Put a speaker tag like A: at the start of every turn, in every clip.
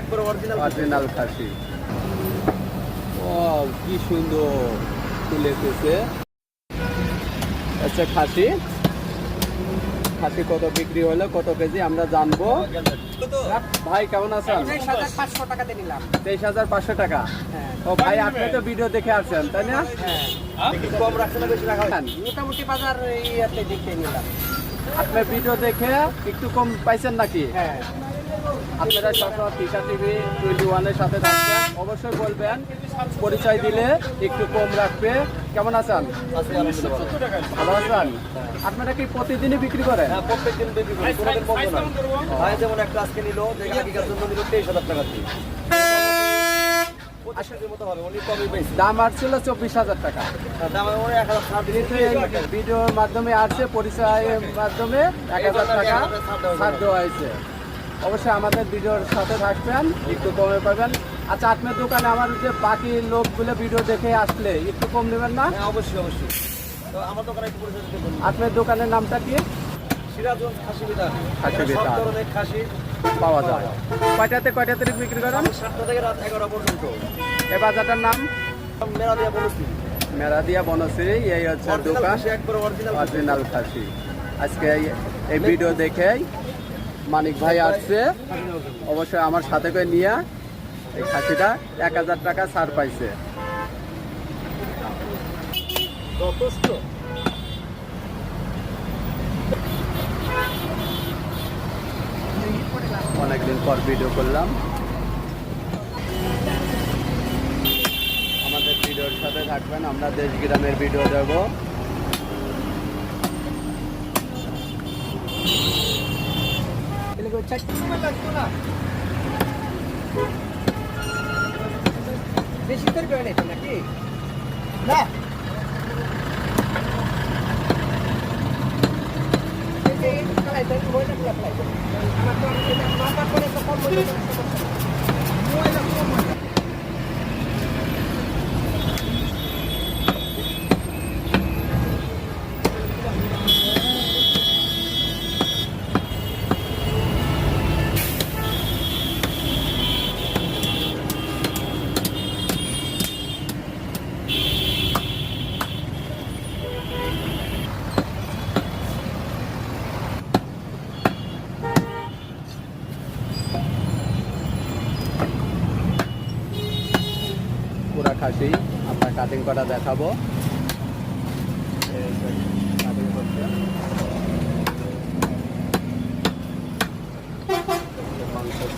A: একবার original
B: original খাসি। ও কি সুন্দর। আচ্ছা খাসি? খাসি কত বিক্রি হলো কত কেজি আমরা জানব। ভাই কেমন আছেন?
A: তেইশ হাজার পাঁচশো
B: টাকা?
A: হ্যাঁ।
B: ও ভাই আপনি তো ভিডিও দেখে আসছেন তাই না?
A: হ্যাঁ।
B: একটু কম রাখছে না বেশি রাখা
A: মোটামুটি বাজার ইয়াতে দেখতে নিলাম।
B: আপনি ভিডিও দেখে একটু কম পাইছেন নাকি?
A: হ্যাঁ।
B: আপনারা সবসময় টিকা টিভি টোয়েন্টি ওয়ানের সাথে থাকবেন। অবশ্যই বলবেন পরিচয় দিলে একটু কম রাখবে। কেমন আছেন? ভালো আছেন? আপনারা কি প্রতিদিনই বিক্রি করেন?
A: হ্যাঁ প্রত্যেক দিন বিক্রি করি কোনোদিন বন্ধ না। ভাই যেমন একটা আজকে নিল আগেকার জন্য নিল তেইশ হাজার টাকা দিয়ে।
B: দাম আসছিল চব্বিশ হাজার টাকা। এই ভিডিওর মাধ্যমে আসছে পরিচয়ের মাধ্যমে এক হাজার টাকা ছাড় দেওয়া হয়েছে। অবশ্যই আমাদের ভিডিওর সাথে থাকবেন একটু কমে পাবেন। আচ্ছা আপনার দোকানে আমার যে বাকি লোকগুলো ভিডিও দেখে আসলে একটু কম নেবেন না?
A: হ্যাঁ অবশ্যই অবশ্যই। তো আমার দোকানে একটু
B: আপনার দোকানের নামটা কি?
A: সিরাজগঞ্জ খাসি বিধান
B: খাসি বিতান।
A: খাসি
B: পাওয়া যায়। কয়টাতে কয়টা তারিখ বিক্রি করেন?
A: সাতটা থেকে রাত এগারোটা পর্যন্ত।
B: এই বাজারটার নাম?
A: মেলা দিয়ে বলেছি
B: মেরাদিয়া বনশ্রী এই হচ্ছে দোকান।
A: অরিজিনাল
B: খাসি। আজকে এই ভিডিও দেখেই মানিক ভাই আসছে। অবশ্যই আমার সাথে করে নিয়ে এই খাসিটা এক হাজার টাকা ছাড় পাইছে। অনেকদিন পর ভিডিও করলাম। আমাদের ভিডিওর সাথে থাকবেন আমরা দেশ গ্রামের ভিডিও দেব।
A: বেশি করে করে নিতে নাকি না
B: পুরা খাসি আপনার কাটিং করা দেখাবো।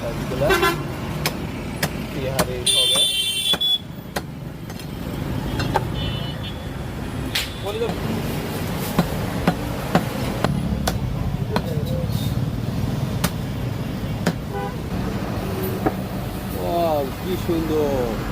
B: size-গুলো। হবে। কি সুন্দর।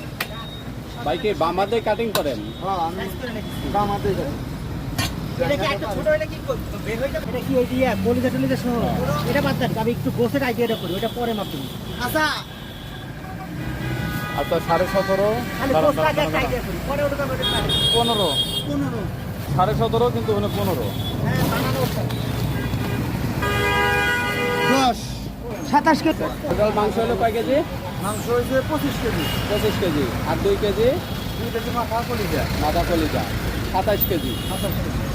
B: বাইকে বামাতে কাটিং করেন?
A: হ্যাঁ আমি
C: করি। আচ্ছা।
B: সাড়ে সতেরো। পনেরো। সাড়ে সতেরো কিন্তু ওখানে পনেরো।
C: হ্যাঁ দশ। সাতাশ কেজি
B: মাংস হলো কয় কেজি?
A: মাংস হয়েছে পঁচিশ কেজি।
B: পঁচিশ কেজি। আর দুই কেজি?
A: দুই কেজি মাথা কলিজা।
B: মাথা কলিজা। সাতাশ কেজি।
A: সাতাশ কেজি।